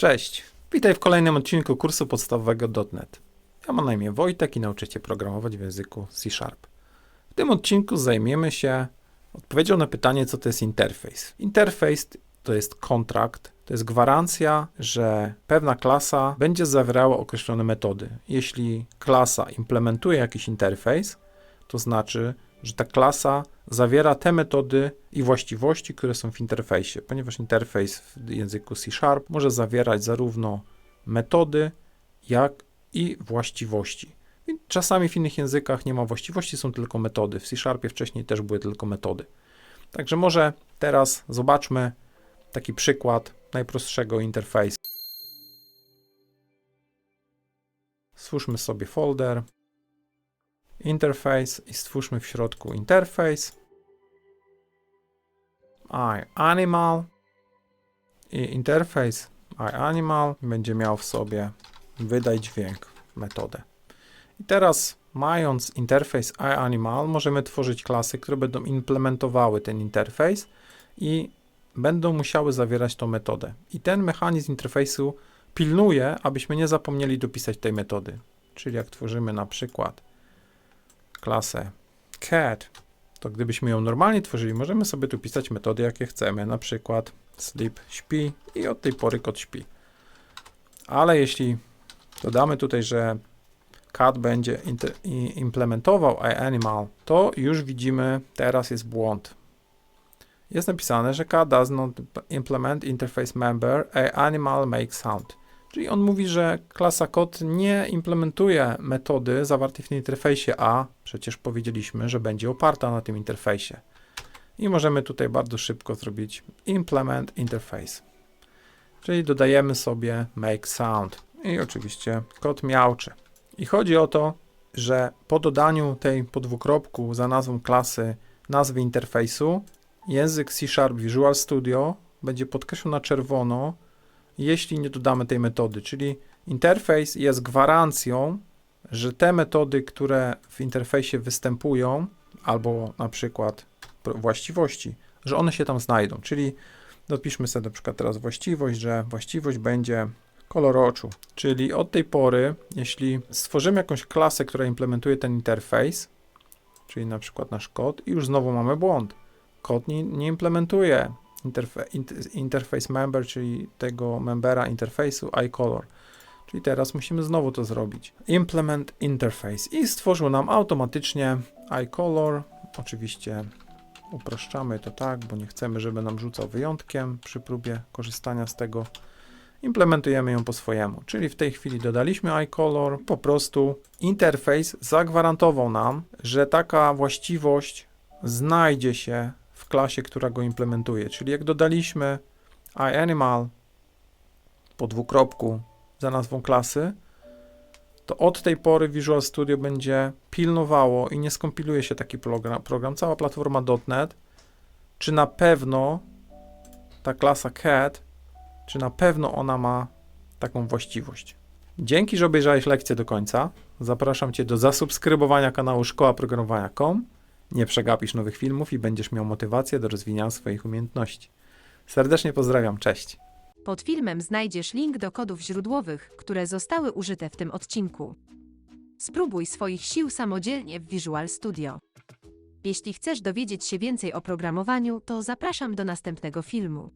Cześć, witaj w kolejnym odcinku kursu podstawowego .NET. Ja mam na imię Wojtek i nauczę Cię programować w języku C Sharp. W tym odcinku zajmiemy się odpowiedzią na pytanie, co to jest interfejs. Interfejs to jest kontrakt, to jest gwarancja, że pewna klasa będzie zawierała określone metody. Jeśli klasa implementuje jakiś interfejs, to znaczy, że ta klasa zawiera te metody i właściwości, które są w interfejsie, ponieważ interfejs w języku C Sharp może zawierać zarówno metody, jak i właściwości. Czasami w innych językach nie ma właściwości, są tylko metody. W C Sharpie wcześniej też były tylko metody. Także może teraz zobaczmy taki przykład najprostszego interfejsu. Stwórzmy sobie folder interface i stwórzmy w środku interfejs iAnimal i interfejs iAnimal będzie miał w sobie wydaj dźwięk metodę. I teraz mając interfejs iAnimal możemy tworzyć klasy, które będą implementowały ten interfejs i będą musiały zawierać tą metodę. I ten mechanizm interfejsu pilnuje, abyśmy nie zapomnieli dopisać tej metody. Czyli jak tworzymy na przykład klasę cat, to gdybyśmy ją normalnie tworzyli, możemy sobie tu pisać metody, jakie chcemy, na przykład sleep śpi i od tej pory kot śpi. Ale jeśli dodamy tutaj, że cat będzie implementował iAnimal, to już widzimy, teraz jest błąd. Jest napisane, że cat does not implement interface member iAnimal make sound. Czyli on mówi, że klasa kod nie implementuje metody zawartej w tym interfejsie A, przecież powiedzieliśmy, że będzie oparta na tym interfejsie. I możemy tutaj bardzo szybko zrobić implement interface. Czyli dodajemy sobie make sound i oczywiście kod miauczy. I chodzi o to, że po dodaniu tej podwójkropku za nazwą klasy nazwy interfejsu, język C Sharp Visual Studio będzie podkreślał na czerwono, jeśli nie dodamy tej metody, czyli interfejs jest gwarancją, że te metody, które w interfejsie występują, albo na przykład właściwości, że one się tam znajdą. Czyli dopiszmy sobie na przykład teraz właściwość, że właściwość będzie kolor oczu. Czyli od tej pory, jeśli stworzymy jakąś klasę, która implementuje ten interfejs, czyli na przykład nasz kod, i już znowu mamy błąd. Kod nie, nie implementuje interface member, czyli tego membera interfejsu iColor. Czyli teraz musimy znowu to zrobić. Implement interface i stworzył nam automatycznie iColor. Oczywiście upraszczamy to tak, bo nie chcemy, żeby nam rzucał wyjątkiem przy próbie korzystania z tego. Implementujemy ją po swojemu, czyli w tej chwili dodaliśmy iColor, po prostu interfejs zagwarantował nam, że taka właściwość znajdzie się klasie, która go implementuje. Czyli jak dodaliśmy iAnimal po dwukropku za nazwą klasy, to od tej pory Visual Studio będzie pilnowało i nie skompiluje się taki program, program cała platforma .NET, czy na pewno ta klasa cat, czy na pewno ona ma taką właściwość. Dzięki, że obejrzałeś lekcję do końca. Zapraszam Cię do zasubskrybowania kanału Szkoła Programowania.com. Nie przegapisz nowych filmów i będziesz miał motywację do rozwijania swoich umiejętności. Serdecznie pozdrawiam, cześć. Pod filmem znajdziesz link do kodów źródłowych, które zostały użyte w tym odcinku. Spróbuj swoich sił samodzielnie w Visual Studio. Jeśli chcesz dowiedzieć się więcej o programowaniu, to zapraszam do następnego filmu.